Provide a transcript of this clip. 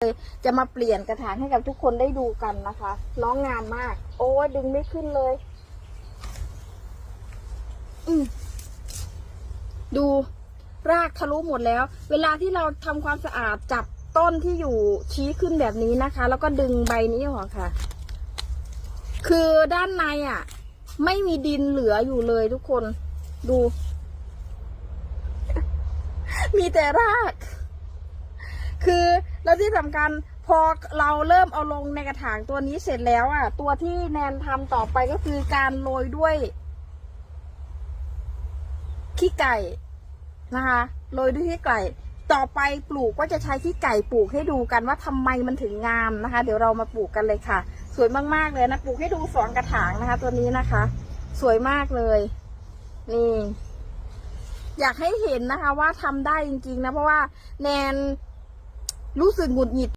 เลยจะมาเปลี่ยนกระถางให้กับทุกคนได้ดูกันนะคะ น้องงามมาก โอ้ดึงไม่ขึ้นเลย อืดูรากทะลุหมดแล้ว เวลาที่เราทำความสะอาดจับต้นที่อยู่ชี้ขึ้นแบบนี้นะคะ แล้วก็ดึงใบนี้ออกค่ะ คือด้านในอะ ไม่มีดินเหลืออยู่เลยทุกคน ดู มีแต่ราก แล้วที่สำคัญพอเราเริ่มเอาลงในกระถางตัวนี้เสร็จแล้วอะ ตัวที่แนนทำต่อไปก็คือการโรยด้วย ขี้ไก่นะคะโรยด้วยขี้ไก่ ต่อไปปลูกก็จะใช้ขี้ไก่ปลูกให้ดูกันว่าทำไมมันถึงงามนะคะ เดี๋ยวเรามาปลูกกันเลยค่ะ สวยมากๆเลยนะปลูกให้ดูสองกระถางนะคะ ตัวนี้นะคะ สวยมากเลย นี่ อยากให้เห็นนะคะ ว่าทำได้จริงๆนะเพราะว่าแนน รู้สึกหงุดหงิด